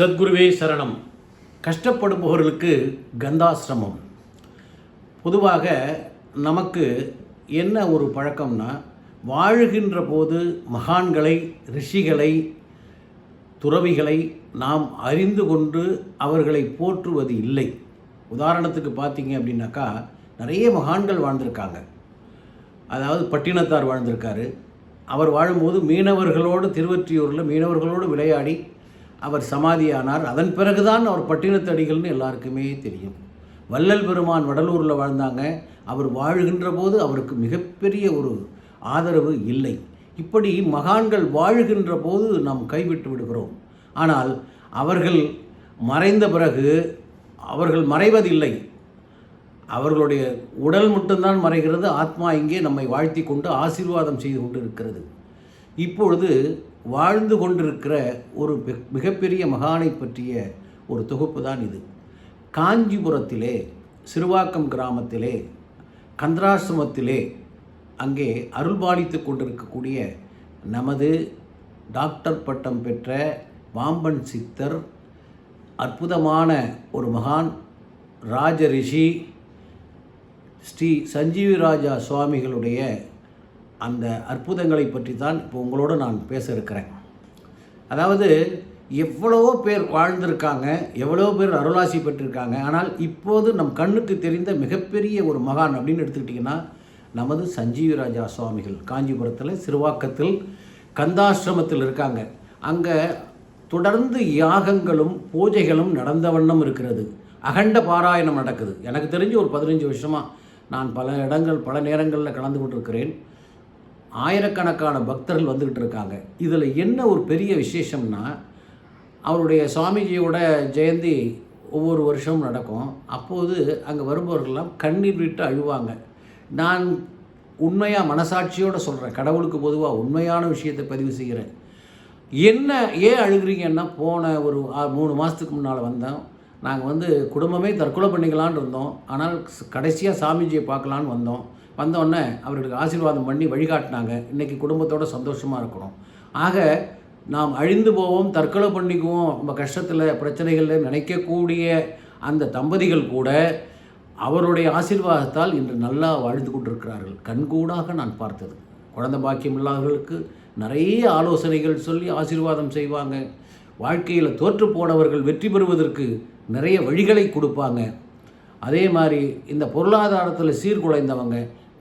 சத்குருவே சரணம். கஷ்டப்படுபவர்களுக்கு கந்தாசிரமம். பொதுவாக நமக்கு என்ன ஒரு பழக்கம்னா வாழுகின்ற போது மகான்களை ரிஷிகளை துறவிகளை நாம் அறிந்து கொண்டு அவர்களை போற்றுவது இல்லை. உதாரணத்துக்கு பார்த்தீங்க அப்படின்னாக்கா நிறைய மகான்கள் வாழ்ந்திருக்காங்க. அதாவது பட்டினத்தார் வாழ்ந்திருக்காரு. அவர் வாழும்போது மீனவர்களோடு திருவற்றியூரில் மீனவர்களோடு விளையாடி அவர் சமாதியானார். அதன் பிறகுதான் அவர் பட்டினத்தடிகள்னு எல்லாருக்குமே தெரியும். வள்ளல் பெருமான் வடலூரில் வாழ்ந்தாங்க. அவர் வாழ்கின்ற போது அவருக்கு மிகப்பெரிய ஒரு ஆதரவு இல்லை. இப்படி மகான்கள் வாழ்கின்ற போது நாம் கைவிட்டு விடுகிறோம். ஆனால் அவர்கள் மறைந்த பிறகு அவர்கள் மறைவதில்லை. அவர்களுடைய உடல் மட்டும்தான் மறைகிறது. ஆத்மா இங்கே நம்மை வாழ்த்தி கொண்டு ஆசீர்வாதம் செய்து கொண்டு இருக்கிறது இப்பொழுது வாழ்ந்து கொண்டிருக்கிற ஒரு மிகப்பெரிய மகானை பற்றிய ஒரு தொகுப்பு தான் இது. காஞ்சிபுரத்திலே சிறுவாக்கம் கிராமத்திலே கந்தராசிரமத்திலே அங்கே அருள்பாலித்து கொண்டிருக்கக்கூடிய நமது டாக்டர் பட்டம் பெற்ற பாம்பன் சித்தர் அற்புதமான ஒரு மகான் ராஜரிஷி ஸ்ரீ சஞ்சீவி ராஜா சுவாமிகளுடைய அந்த அற்புதங்களை பற்றி தான் இப்போ உங்களோடு நான் பேச இருக்கிறேன் அதாவது எவ்வளவோ பேர் வாழ்ந்திருக்காங்க எவ்வளோ பேர் அருளாசி பெற்றிருக்காங்க ஆனால் இப்போது நம் கண்ணுக்கு தெரிந்த மிகப்பெரிய ஒரு மகான் அப்படின்னு எடுத்துக்கிட்டிங்கன்னா நமது சஞ்சீவராஜா சுவாமிகள். காஞ்சிபுரத்தில் சிறுவாக்கத்தில் கந்தாசிரமத்தில் இருக்காங்க. அங்கே தொடர்ந்து யாகங்களும் பூஜைகளும் நடந்த வண்ணம் இருக்கிறது. அகண்ட பாராயணம் நடக்குது. எனக்கு தெரிஞ்சு ஒரு பதினஞ்சு வருஷமாக நான் பல இடங்கள் பல நேரங்களில் கலந்து கொண்டிருக்கிறேன். ஆயிரக்கணக்கான பக்தர்கள் வந்துக்கிட்டு இருக்காங்க. இதில் என்ன ஒரு பெரிய விசேஷம்னா அவருடைய சுவாமிஜியோட ஜெயந்தி ஒவ்வொரு வருஷமும் நடக்கும். அப்போது அங்கே வருபவர்கள்லாம் கண்ணீர் விட்டு அழுவாங்க. நான் உண்மையாக மனசாட்சியோடு சொல்கிறேன் கடவுளுக்கு பொதுவாக உண்மையான விஷயத்தை பதிவு செய்கிறேன். என்ன ஏன் அழுகிறீங்கன்னா போன ஒரு மூணு மாதத்துக்கு முன்னால் வந்தோம். நாங்கள் வந்து குடும்பமே தற்கொலை பண்ணிக்கலான் இருந்தோம். ஆனால் கடைசியாக சாமிஜியை பார்க்கலான்னு வந்தோம். வந்தோடனே அவர்களுக்கு ஆசீர்வாதம் பண்ணி வழிகாட்டினாங்க. இன்றைக்கி குடும்பத்தோட சந்தோஷமாக இருக்கிறோம் ஆக நாம் அழிந்து போவோம் தற்கொலை பண்ணிக்குவோம் நம்ம கஷ்டத்தில் பிரச்சனைகளில் நினைக்கக்கூடிய அந்த தம்பதிகள் கூட அவருடைய ஆசீர்வாதத்தால் இன்று நல்லா வாழ்ந்து கொண்டிருக்கிறார்கள். கண்கூடாக நான் பார்த்தது. குழந்தை பாக்கியம் இல்லாதவர்களுக்கு நிறைய ஆலோசனைகள் சொல்லி ஆசீர்வாதம் செய்வாங்க. வாழ்க்கையில் தோற்று போனவர்கள் வெற்றி பெறுவதற்கு நிறைய வழிகளை கொடுப்பாங்க. அதே மாதிரி இந்த பொருளாதாரத்தில் சீர்குலைந்தவங்க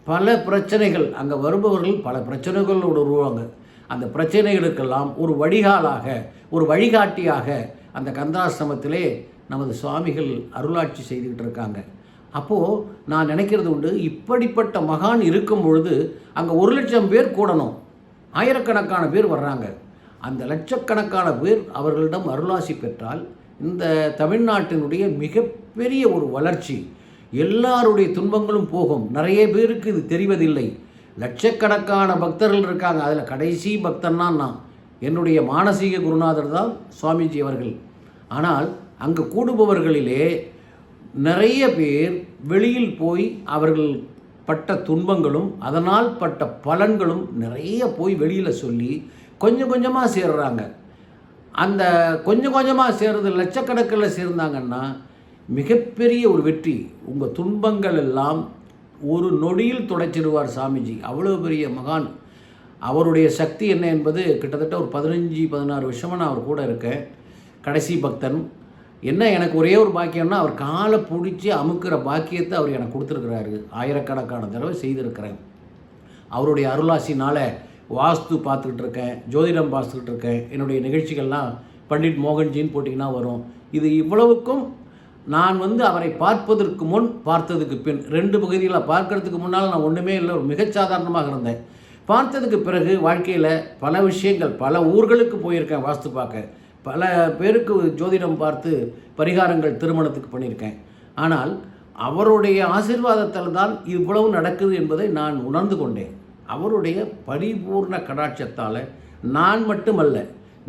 பல பிரச்சனைகள் அங்கே வருபவர்கள் பல பிரச்சனைகளோடு வருவாங்க. அந்த பிரச்சனைகளுக்கெல்லாம் ஒரு வடிகாலாக ஒரு வழிகாட்டியாக அந்த கந்தாசிரமத்திலே நமது சுவாமிகள் அருளாட்சி செய்துக்கிட்டு இருக்காங்க. அப்போது நான் நினைக்கிறது உண்டு இப்படிப்பட்ட மகான் இருக்கும் பொழுது அங்கே ஒரு லட்சம் பேர் கூடணும். ஆயிரக்கணக்கான பேர் வர்றாங்க. அந்த லட்சக்கணக்கான பேர் அவர்களிடம் அருளாசி பெற்றால் இந்த தமிழ்நாட்டினுடைய மிகப்பெரிய ஒரு வளர்ச்சி எல்லாருடைய துன்பங்களும் போகும். நிறைய பேருக்கு இது தெரிவதில்லை. லட்சக்கணக்கான பக்தர்கள் இருக்காங்க. அதில் கடைசி பக்தன்னா நான். என்னுடைய மானசீக குருநாதர் தான் சுவாமிஜி அவர்கள். ஆனால் அங்கு கூடுபவர்களிலே நிறைய பேர் வெளியில் போய் அவர்கள் பட்ட துன்பங்களும் அதனால் பட்ட பலன்களும் நிறைய போய் வெளியில் சொல்லி கொஞ்சம் கொஞ்சமாக சேர்றாங்க. அந்த கொஞ்சம் கொஞ்சமாக சேர்றது லட்சக்கணக்கில் சேர்ந்தாங்கன்னா மிகப்பெரிய ஒரு வெற்றி. உங்கள் துன்பங்கள் எல்லாம் ஒரு நொடியில் துடைச்சிடுவார் சாமிஜி. அவ்வளோ பெரிய மகான். அவருடைய சக்தி என்ன என்பது கிட்டத்தட்ட ஒரு பதினஞ்சு பதினாறு வருஷமாக நான் அவர் கூட இருக்கேன். கடைசி பக்தன். என்ன எனக்கு ஒரே ஒரு பாக்கியம்னா அவர் காலை பிடிச்சி அமுக்கிற பாக்கியத்தை அவர் எனக்கு கொடுத்துருக்கிறாரு. ஆயிரக்கணக்கான தடவை செய்திருக்கிறேன். அவருடைய அருளாசினால் வாஸ்து பார்த்துக்கிட்டு இருக்கேன் ஜோதிடம் பார்த்துக்கிட்டு இருக்கேன் என்னுடைய நிகழ்ச்சிகள்லாம் பண்டிட் மோகன்ஜின்னு போட்டிங்கன்னா வரும். இது இவ்வளவுக்கும் நான் வந்து அவரை பார்ப்பதற்கு முன் பார்த்ததுக்கு பின் ரெண்டு பகுதியில் பார்க்கறதுக்கு முன்னால் நான் ஒன்றுமே இல்லை ஒரு மிகச்சாதாரணமாக இருந்தேன். பார்த்ததுக்கு பிறகு வாழ்க்கையில் பல விஷயங்கள் பல ஊர்களுக்கு போயிருக்கேன் வாஸ்து பார்க்க பல பேருக்கு ஜோதிடம் பார்த்து பரிகாரங்கள் திருமணத்துக்கு பண்ணியிருக்கேன் ஆனால் அவருடைய ஆசீர்வாதத்தில் தான் இவ்வளவு நடக்குது என்பதை நான் உணர்ந்து கொண்டேன். அவருடைய பரிபூர்ண கடாட்சத்தால் நான் மட்டுமல்ல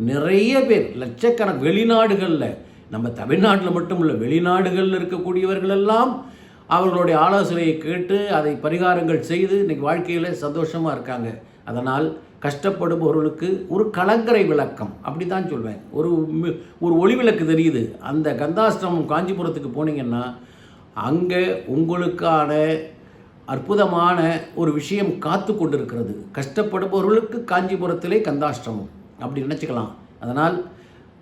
நிறைய பேர் லட்சக்கணக்கு வெளிநாடுகளில் நம்ம தமிழ்நாட்டில் மட்டும் இல்லை வெளிநாடுகளில் இருக்கக்கூடியவர்கள் எல்லாம் அவர்களுடைய ஆலோசனையை கேட்டு அதை பரிகாரங்கள் செய்து இன்னைக்கு வாழ்க்கையில் சந்தோஷமாக இருக்காங்க. அதனால் கஷ்டப்படுபவர்களுக்கு ஒரு கலங்கரை விளக்கம். அப்படி தான் சொல்வேன். ஒரு ஒரு ஒளி விளக்கு தெரியுது. அந்த கந்தாஸ்திரமம் காஞ்சிபுரத்துக்கு போனீங்கன்னா அங்கே உங்களுக்கான அற்புதமான ஒரு விஷயம் காத்து கொண்டிருக்கிறது. கஷ்டப்படுபவர்களுக்கு காஞ்சிபுரத்திலே கந்தாஷ்டமம் அப்படி நினச்சிக்கலாம். அதனால்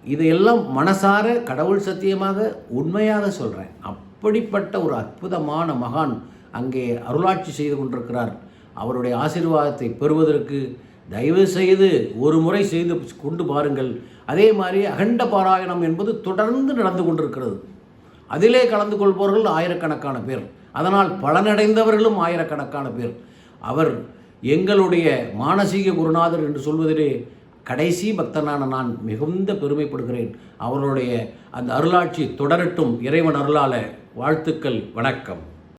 இதையெல்லாம் மனசார கடவுள் சத்தியமாக உண்மையாக சொல்கிறேன் அப்படிப்பட்ட ஒரு அற்புதமான மகான் அங்கே அருளாட்சி செய்து கொண்டிருக்கிறார். அவருடைய ஆசீர்வாதத்தை பெறுவதற்கு தயவு செய்து ஒரு முறை செய்து கொண்டு பாருங்கள். அதே மாதிரி அகண்ட பாராயணம் என்பது தொடர்ந்து நடந்து கொண்டிருக்கிறது. அதிலே கலந்து கொள்பவர்கள் ஆயிரக்கணக்கான பேர். அதனால் பலனடைந்தவர்களும் ஆயிரக்கணக்கான பேர். அவர் எங்களுடைய மானசீக குருநாதர் என்று சொல்வதிலே கடைசி பக்தனான நான் மிகுந்த பெருமைப்படுகிறேன். அவருடைய அந்த அருளாட்சி தொடரட்டும். இறைவன் அருளால வாழ்த்துக்கள் வணக்கம்.